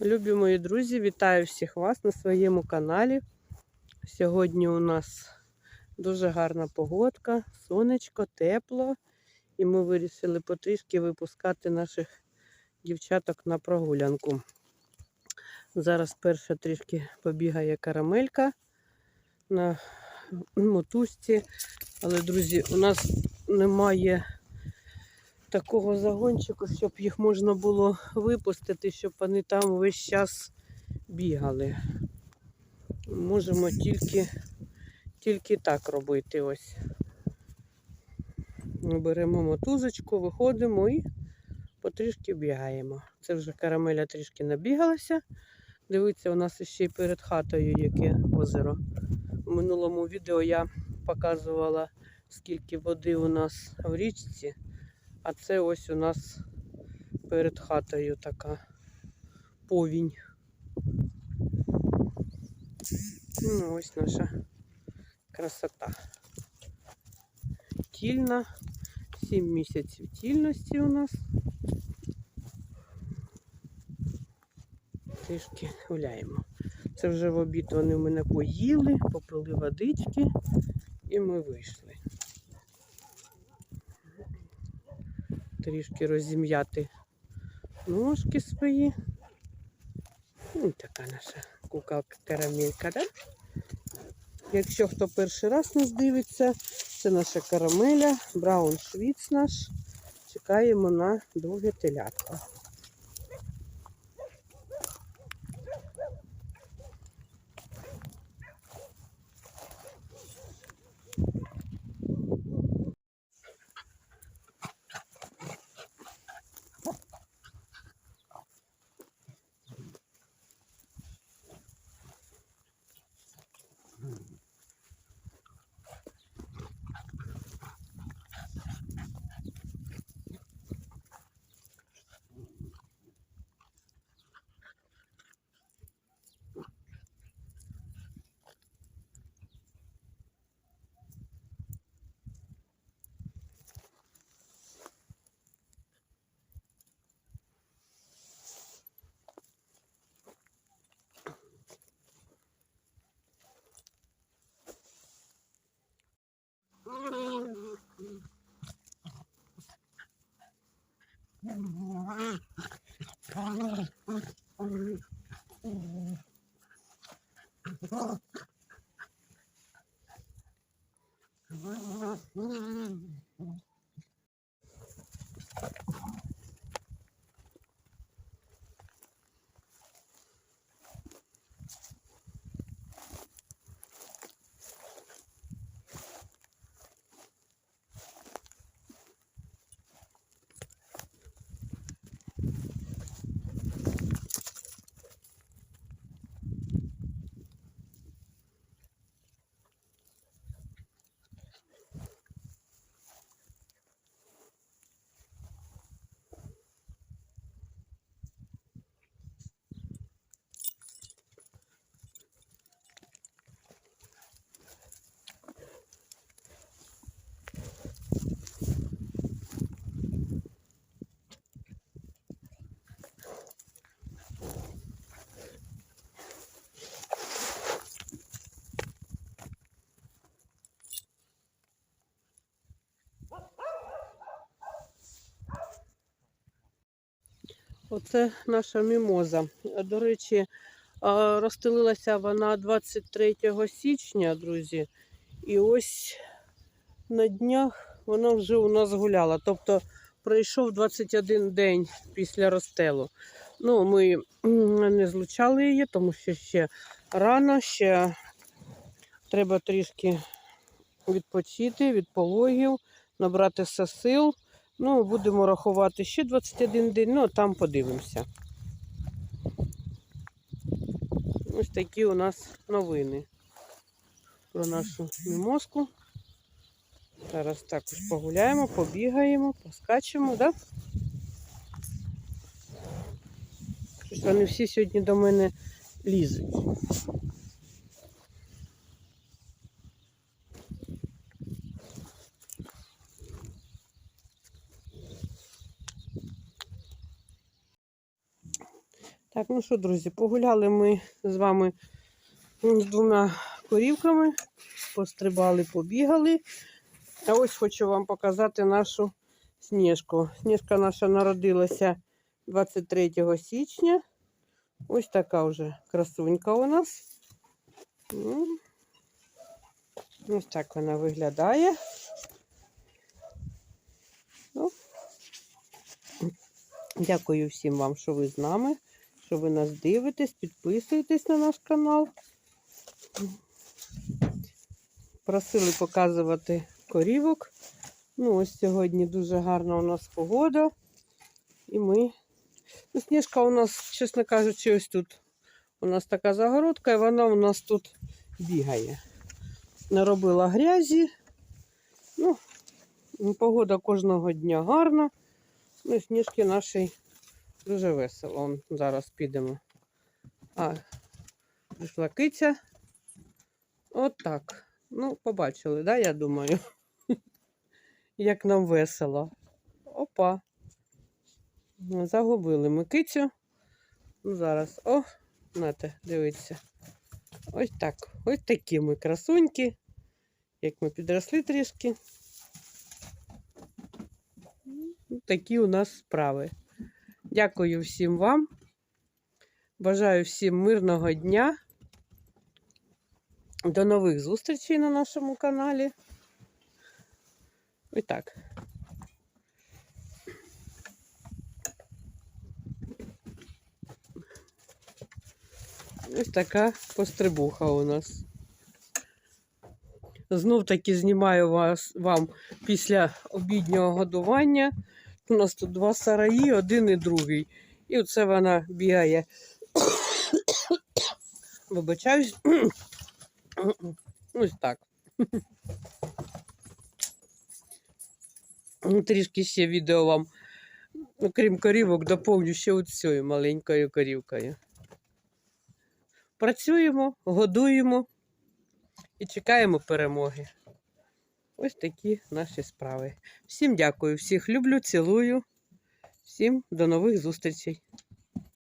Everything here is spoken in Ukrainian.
Любі мої друзі, вітаю всіх вас на своєму каналі. Сьогодні у нас дуже гарна погодка, сонечко, тепло. І ми вирішили потрішки випускати наших дівчаток на прогулянку. Зараз перша трішки побігає карамелька на мотузці. Але, друзі, у нас немає такого загончику, щоб їх можна було випустити, щоб вони там весь час бігали. Можемо тільки, тільки так робити ось. Беремо мотузочку, виходимо і потрішки бігаємо. Це вже карамеля трішки набігалася. Дивіться, у нас ще й перед хатою яке озеро. У минулому відео я показувала, скільки води у нас в річці. А це ось у нас перед хатою така повінь. Ну, ось наша красота. Тільна. 7 місяців тільності у нас. Трішки гуляємо. Це вже в обід вони в мене поїли, попили водички і ми вийшли. Трішки розім'яти ножки свої. І така наша куколка карамелька, да? Якщо хто перший раз нас дивиться, це наша карамеля, браун швіц наш. Чекаємо на друге телятко. fuck. Оце наша мімоза. До речі, розстелилася вона 23 січня, друзі. І ось на днях вона вже у нас гуляла. Тобто пройшов 21 день після розстелу. Ну, ми не злучали її, тому що ще рано, ще треба трішки відпочити від пологів, набратися сил. Ну, будемо рахувати ще 21 день, ну а там подивимося. Ось такі у нас новини про нашу мімозку. Зараз також погуляємо, побігаємо, поскачемо, так? Да? Вони всі сьогодні до мене лізуть. Так, ну що, друзі, погуляли ми з вами з двома корівками, пострибали, побігали. А ось хочу вам показати нашу сніжку. Сніжка наша народилася 23 січня. Ось така вже красунька у нас. Ну, Ось так вона виглядає. Ну, Дякую всім вам, що ви з нами, що ви нас дивитесь, підписуєтесь на наш канал. Просили показувати корівок. Ну, ось сьогодні дуже гарна у нас погода. І ми. Ну, сніжка у нас, чесно кажучи, ось тут. У нас така загородка, і вона у нас тут бігає. Наробила грязі. Ну, погода кожного дня гарна. Ну, і сніжки нашій дуже весело. Он, зараз підемо. А, прийшла киця. От так. Ну, побачили, да, я думаю. Як нам весело. Опа. Ну, Загубили ми кицю. Ну, зараз. О, нате, дивіться. Ось так. Ось такі ми красуньки. Як ми підросли трішки. Ну, Такі у нас справи. Дякую всім вам. Бажаю всім мирного дня. До нових зустрічей на нашому каналі. Ось так. Ось така пострибуха у нас. Знов таки знімаю вас вам після обіднього годування. У нас тут два сараї, один і другий. І оце вона бігає. Вибачаюсь. Ось так. Ну, Трішки ще відео вам, окрім корівок, доповню ще от цією маленькою корівкою. Працюємо, годуємо і чекаємо перемоги. Ось такі наші справи. Всім дякую, всіх люблю, цілую. Всім до нових зустрічей.